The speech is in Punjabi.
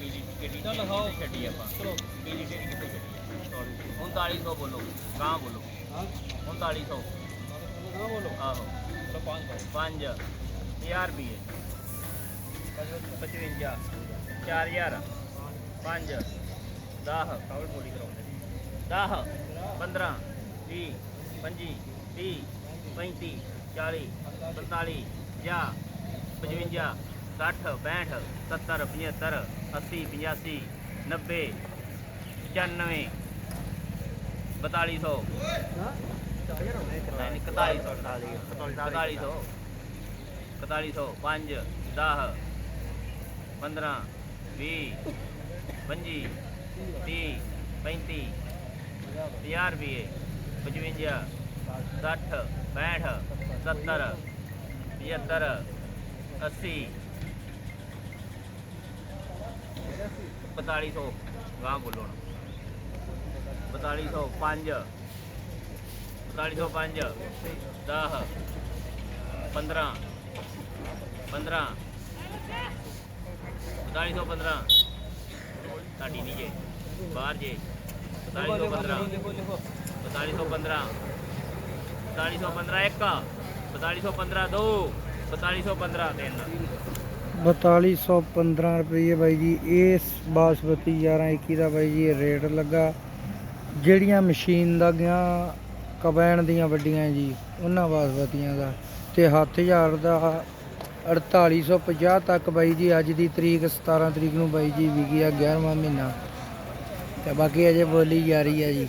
ਪੀਲੀ ਕਿਹੜੀ ਚੱਲ ਲਿਖਾਓ। ਛੱਡੀ ਆਪਾਂ। ਚਲੋ। ਪੀਲੀ ਕਿਹੜੀ ਕਿੱਥੇ ਛੱਡੀ ਆ? 3900 ਬੋਲੋ। ਗਾਂ ਬੋਲੋ। ਹਾਂ। 3900 ਨਾ ਬੋਲੋ। ਆਹੋ। ਚਲੋ ਪੰਜ ਪਾਓ 5 1000 ਰੁਪਏ 55 4000 5 10 ਕਾਵਲ ਬੋਲੀ ਕਰਾਉਂਦੇ? 10 15 20 25 30 35 40 45 50 55 60 65 70 75 80 85 90 95 4200 ਹਾਂ 4000 ਹੋਣੇ 4100 4100 4100 5 10 15 20 25 30 35 50 ਰੁਪਏ 55 60 65 70 75 80 4200 ਗਾਂ ਬੋਲੋ ਹੁਣ। 4200 5 4205 10 15 15 4215 ਤੁਹਾਡੀ ਨਹੀਂ ਜੇ। ਬਾਹਰ ਜੇ। 4215 ਲਿਖੋ ਲਿਖੋ 4215 4215 1 4215 2 4215 3 4215 ਰੁਪਏ ਬਾਈ ਜੀ, ਇਸ ਬਾਸਮਤੀ 1121 ਦਾ ਬਾਈ ਜੀ ਰੇਟ ਲੱਗਾ। ਜਿਹੜੀਆਂ ਮਸ਼ੀਨ ਦਾ ਗਿਆ, ਕਬੈਣ ਦੀਆਂ ਵੱਡੀਆਂ ਜੀ, ਉਹਨਾਂ ਬਾਸਮਤੀਆਂ ਦਾ। ਤੇ 7000 ਦਾ 4850 ਤੱਕ ਬਾਈ ਜੀ, ਅੱਜ ਦੀ ਤਰੀਕ 17 ਤਰੀਕ ਨੂੰ ਬਾਈ ਜੀ ਵਿਕਿਆ 11ਵਾਂ ਮਹੀਨਾ। ਤੇ ਬਾਕੀ ਅਜੇ ਬੋਲੀ ਜਾਰੀ ਹੈ ਜੀ।